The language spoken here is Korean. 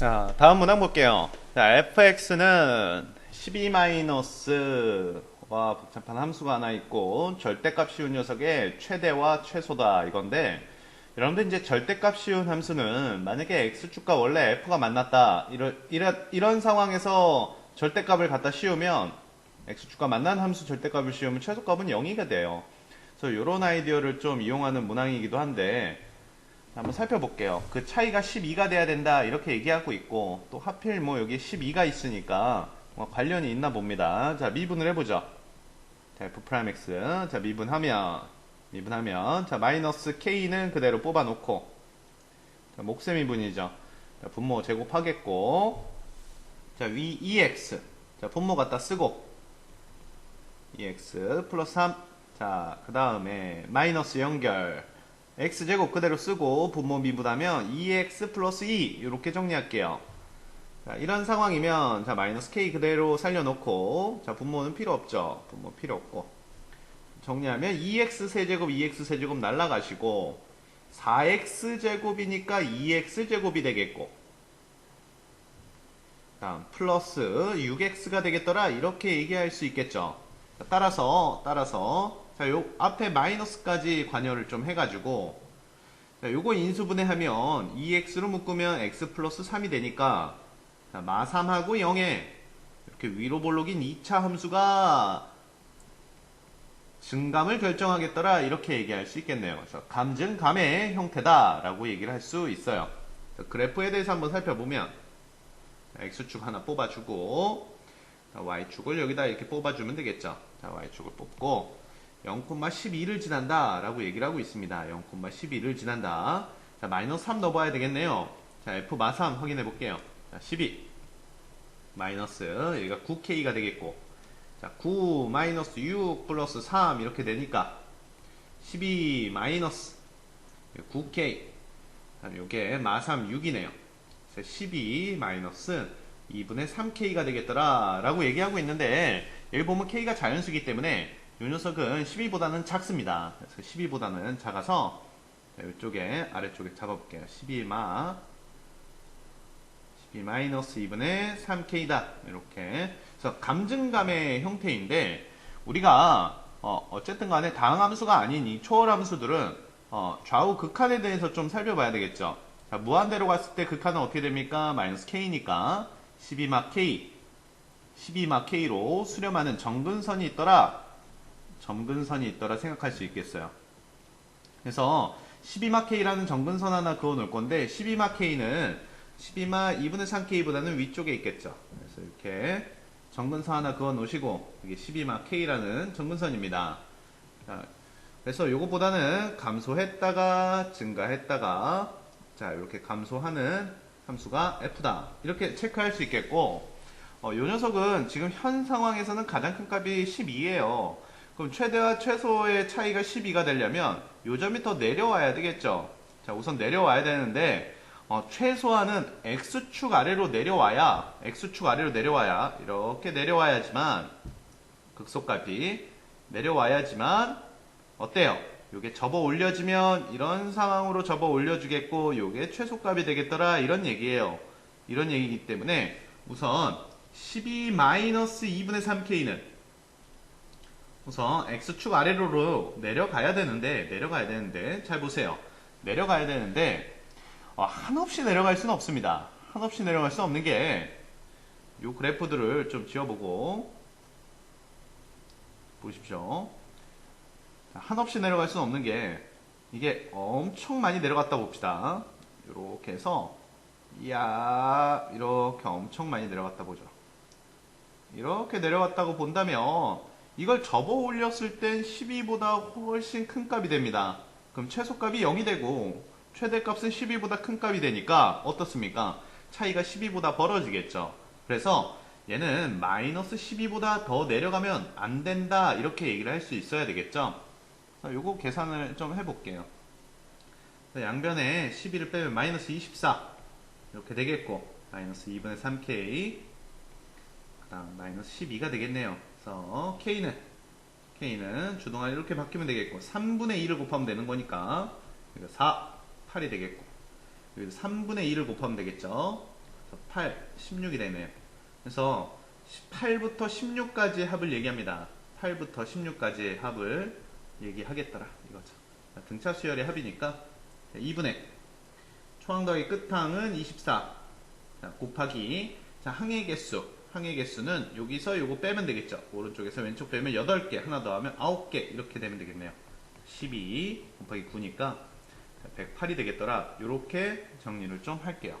자, 다음 문항 볼게요. 자, fx는 12-와 복잡한 함수가 하나 있고 절대값 쉬운 녀석의 최대와 최소다 이건데 여러분들 이제 절대값 쉬운 함수는 만약에 x축과 원래 f가 만났다 이런, 이런, 이런 상황에서 절대값을 갖다 씌우면 x축과 만난 함수 절대값을 씌우면 최소값은 0이가 돼요. 그래서 이런 아이디어를 좀 이용하는 문항이기도 한데 한번 살펴볼게요. 그 차이가 12가 돼야 된다 이렇게 얘기하고 있고 또 하필 뭐 여기 12가 있으니까 뭐 관련이 있나 봅니다. 자 미분을 해보죠. 자 f 프라임 x 자 미분하면 미분하면 자 마이너스 k는 그대로 뽑아놓고 자 목세 미분이죠. 자 분모 제곱하겠고 자위 ex 자 분모 갖다 쓰고 ex 플러스 3 자 그 다음에 마이너스 연결 x제곱 그대로 쓰고 분모 미분하면 2x 플러스 2 이렇게 정리할게요. 자, 이런 상황이면 자 마이너스 k 그대로 살려놓고 자 분모는 필요 없죠. 분모 필요 없고 정리하면 2x 세제곱 2x 세제곱 날라가시고 4x 제곱이니까 2x 제곱이 되겠고 다음 플러스 6x가 되겠더라 이렇게 얘기할 수 있겠죠. 자, 따라서 따라서 자, 요 앞에 마이너스까지 관여를 좀 해가지고 자, 요거 인수분해하면 2x로 묶으면 x 플러스 3이 되니까 자, 마 3하고 0에 이렇게 위로 볼록인 2차 함수가 증감을 결정하겠더라 이렇게 얘기할 수 있겠네요. 그래서 감증감의 형태다라고 얘기를 할 수 있어요. 그래프에 대해서 한번 살펴보면 자, x축 하나 뽑아주고 자, y축을 여기다 이렇게 뽑아주면 되겠죠. 자, y축을 뽑고 0,12를 지난다 라고 얘기를 하고 있습니다. 0,12를 지난다. 자, 마이너스 3 넣어봐야 되겠네요. 자, F 마3 확인해 볼게요. 자, 12. 마이너스, 여기가 9K가 되겠고. 자, 9 마이너스 6 플러스 3 이렇게 되니까 12 마이너스 9K. 자, 요게 마3 6이네요. 12 마이너스 2분의 3K가 되겠더라 라고 얘기하고 있는데 여기 보면 K가 자연수기 때문에 이 녀석은 12보다는 작습니다. 그래서 12보다는 작아서 이쪽에 아래쪽에 잡아볼게요. 12마 12 마이너스 2분의 3K다. 이렇게. 그래서 감증감의 형태인데 우리가 어, 쨌든 간에 다항함수가 아닌 이 초월함수들은 어, 좌우 극한에 대해서 좀 살펴봐야 되겠죠. 자, 무한대로 갔을 때 극한은 어떻게 됩니까? 마이너스 K니까 12마 K 12마 K로 수렴하는 정근선이 있더라. 점근선이 있더라 생각할 수 있겠어요. 그래서 12마 K라는 정근선 하나 그어 놓을 건데 12마 K는 12마 2분의 3K보다는 위쪽에 있겠죠. 그래서 이렇게 정근선 하나 그어 놓으시고 이게 12마 K라는 정근선입니다. 자, 그래서 이것보다는 감소했다가 증가했다가 자 이렇게 감소하는 함수가 F다. 이렇게 체크할 수 있겠고 어, 이 녀석은 지금 현 상황에서는 가장 큰 값이 12예요. 그럼 최대와 최소의 차이가 12가 되려면 요 점이 더 내려와야 되겠죠. 자, 우선 내려와야 되는데 어, 최소한은 x축 아래로 내려와야 x축 아래로 내려와야 이렇게 내려와야지만 극소값이 내려와야지만 어때요? 요게 접어 올려지면 이런 상황으로 접어 올려주겠고 요게 최소값이 되겠더라 이런 얘기예요. 이런 얘기이기 때문에 우선 12-2분의 3k는 우선 x축 아래로 내려가야 되는데 내려가야 되는데 잘 보세요. 내려가야 되는데 어, 한없이 내려갈 수는 없습니다. 한없이 내려갈 수는 없는 게 이 그래프들을 좀 지어보고 보십시오. 한없이 내려갈 수는 없는 게 이게 엄청 많이 내려갔다 봅시다. 이렇게 해서 이야 이렇게 엄청 많이 내려갔다 보죠. 이렇게 내려갔다고 본다면 이걸 접어 올렸을 땐 12보다 훨씬 큰 값이 됩니다. 그럼 최소값이 0이 되고 최대값은 12보다 큰 값이 되니까 어떻습니까? 차이가 12보다 벌어지겠죠. 그래서 얘는 마이너스 12보다 더 내려가면 안 된다 이렇게 얘기를 할 수 있어야 되겠죠. 요거 계산을 좀 해볼게요. 양변에 12를 빼면 마이너스 24 이렇게 되겠고 마이너스 2분의 3k 그 다음 마이너스 12가 되겠네요. 그래서 K는 K는 주동안 이렇게 바뀌면 되겠고 3분의 2를 곱하면 되는 거니까 4, 8이 되겠고 여기서 3분의 2를 곱하면 되겠죠. 8, 16이 되네요. 그래서 8부터 16까지의 합을 얘기합니다. 8부터 16까지의 합을 얘기하겠더라. 이거죠. 자, 등차 수열의 합이니까 2분의 초항 더하기 끝항은 24. 자, 곱하기 자, 항의 개수. 항의 개수는 여기서 요거 빼면 되겠죠. 오른쪽에서 왼쪽 빼면 8개, 하나 더 하면 9개 이렇게 되면 되겠네요. 12 곱하기 9니까 108이 되겠더라. 이렇게 정리를 좀 할게요.